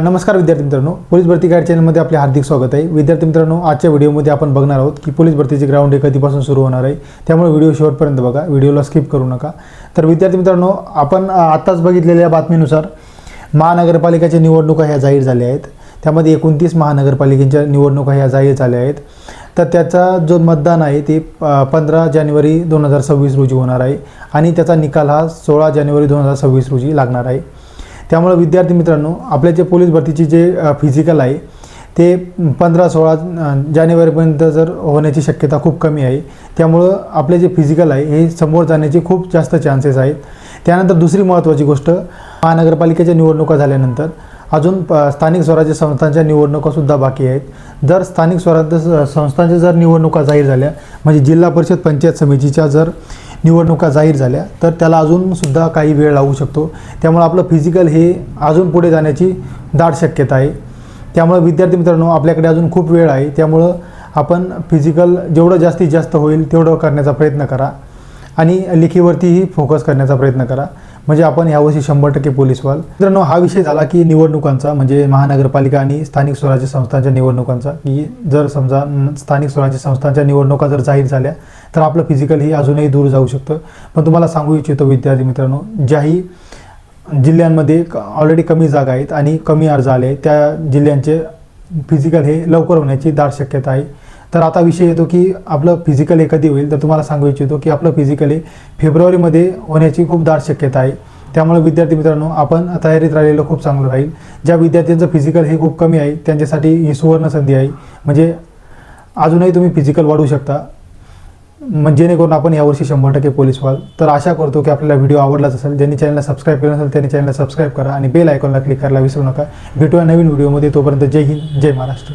नमस्कार विद्यार्थी मित्रांनो. पोलीस भरती गाईड चॅनलमध्ये आपले हार्दिक स्वागत आहे. विद्यार्थी मित्रांनो आजच्या व्हिडिओमध्ये आपण बघणार आहोत की पोलीस भरतीचे ग्राउंड हे कधीपासून सुरू होणार आहे. त्यामुळे व्हिडिओ शेवटपर्यंत बघा. व्हिडिओला स्किप करू नका. तर विद्यार्थी मित्रांनो आपण आत्ताच बघितलेल्या बातमीनुसार महानगरपालिकेच्या निवडणुका ह्या जाहीर झाल्या आहेत. त्यामध्ये एकोणतीस महानगरपालिकेच्या निवडणुका ह्या जाहीर झाल्या आहेत. तर त्याचा जो मतदान आहे ते पंधरा जानेवारी दोन हजार सव्वीस रोजी होणार आहे. आणि त्याचा निकाल हा सोळा जानेवारी दोन हजार सव्वीस रोजी लागणार आहे. त्यामुळे विद्यार्थी मित्रांनो आपल्या जे पोलीस भरतीची जे फिजिकल आहे ते पंधरा सोळा जानेवारीपर्यंत जर होण्याची शक्यता खूप कमी आहे. त्यामुळं आपले जे फिजिकल आहे हे समोर जाण्याचे खूप जास्त चान्सेस आहेत. त्यानंतर दुसरी महत्त्वाची गोष्ट महानगरपालिकेच्या निवडणुका झाल्यानंतर अजून प स्थानिक स्वराज्य संस्थांच्या निवडणुकासुद्धा बाकी आहेत. जर स्थानिक स्वराज्य संस्थांच्या जर निवडणुका जाहीर झाल्या म्हणजे जिल्हा परिषद पंचायत समितीच्या जर निवडणुका जाहीर झाल्या तर त्याला अजूनसुद्धा काही वेळ लागू शकतो. त्यामुळे आपलं फिजिकल हे अजून पुढे जाण्याची दाट शक्यता आहे. त्यामुळे विद्यार्थी मित्रांनो आपल्याकडे अजून खूप वेळ आहे. त्यामुळं आपण फिजिकल जेवढं जास्तीत जास्त होईल तेवढं करण्याचा प्रयत्न करा. आणि लेखीवरतीही फोकस करण्याचा प्रयत्न करा. म्हणजे आपण यावर्षी शंभर टक्के पोलीस व्हाल मित्रांनो हा विषय झाला की निवडणुकांचा म्हणजे महानगरपालिका आणि स्थानिक स्वराज्य संस्थांच्या निवडणुकांचा. की जर समजा स्थानिक स्वराज्य संस्थांच्या निवडणुका जर जाहीर झाल्या तर आपलं फिजिकल ही अजूनही दूर जाऊ शकतं. पण तुम्हाला सांगू इच्छितो विद्यार्थी मित्रांनो ज्याही जिल्ह्यांमध्ये ऑलरेडी कमी जागा आहेत आणि कमी अर्ज आले त्या जिल्ह्यांचे फिजिकल हे लवकर होण्याची दाट शक्यता आहे. तर आता विषय येतो की आपलं फिजिकल हे कधी होईल तर तुम्हाला सांगू इच्छितो की आपलं फिजिकली फेब्रुवारीमध्ये होण्याची खूप दाट शक्यता आहे. त्यामुळे विद्यार्थी मित्रांनो आपण तयारीत राहिलेलं खूप चांगलं राहील. ज्या विद्यार्थ्यांचं फिजिकल हे खूप कमी आहे त्यांच्यासाठी ही सुवर्ण संधी आहे. म्हणजे अजूनही तुम्ही फिजिकल वाढवू शकता. जेणेकरून आपण यावर्षी शंभर टक्के पोलीस व्हाल. तर आशा करतो की आपल्याला व्हिडिओ आवडलाच असेल. ज्यांनी चॅनलला सबस्क्राईब केलं नसेल त्यांनी चॅनलला सबस्क्राईब करा आणि बेल आयकॉनला क्लिक करायला विसरू नका. भेटूया नवीन व्हिडिओमध्ये तोपर्यंत जय हिंद जय महाराष्ट्र.